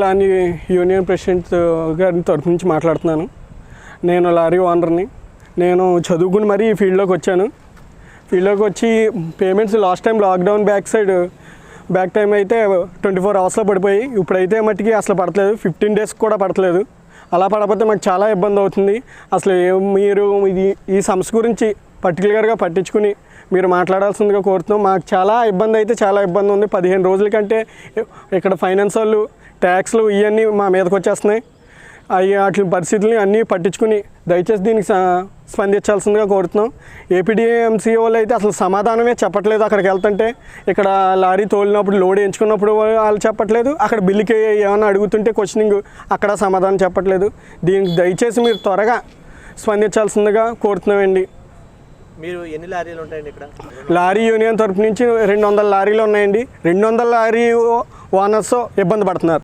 లాని union president గారి తరఫు నుంచి మాట్లాడుతున్నాను. నేను లారీ ఓనర్ని. నేను చదువుకుని మరీ ఈ ఫీల్డ్లోకి వచ్చాను. ఫీల్డ్లోకి వచ్చి payments last time lockdown back side back time అయితే ట్వంటీ ఫోర్ అవర్స్లో పడిపోయి ఇప్పుడైతే మట్టికి అసలు పడట్లేదు. ఫిఫ్టీన్ డేస్ కూడా పడట్లేదు. అలా పడకపోతే మాకు చాలా ఇబ్బంది అవుతుంది. అసలు ఏం మీరు ఇది ఈ సమస్య గురించి పర్టికులర్గా పట్టించుకుని మీరు మాట్లాడాల్సిందిగా కోరుతున్నాం. మాకు చాలా ఇబ్బంది అయితే చాలా ఇబ్బంది ఉంది. పదిహేను రోజుల కంటే ఇక్కడ ఫైనాన్స్ వాళ్ళు ట్యాక్స్లు ఇవన్నీ మా మీదకి వచ్చేస్తున్నాయి. అవి వాటి పరిస్థితుల్ని అన్నీ పట్టించుకుని దయచేసి దీనికి స్పందించాల్సిందిగా కోరుతున్నాం. ఏపీడీఎంసీ వాళ్ళు అయితే అసలు సమాధానమే చెప్పట్లేదు అక్కడికి వెళ్తుంటే. ఇక్కడ లారీ తోలినప్పుడు లోడ్ ఎంచుకున్నప్పుడు వాళ్ళు చెప్పట్లేదు. అక్కడ బిల్లుకి ఏమైనా అడుగుతుంటే క్వశ్చనింగ్ అక్కడ సమాధానం చెప్పట్లేదు. దీనికి దయచేసి మీరు త్వరగా స్పందించాల్సిందిగా కోరుతున్నామండి. మీరు ఎన్ని లారీలు ఉంటాయండి ఇక్కడ? లారీ యూనియన్ తరపు నుంచి రెండు వందల లారీలు ఉన్నాయండి. రెండు వందల లారీ ఓనర్స్ ఇబ్బంది పడుతున్నారు.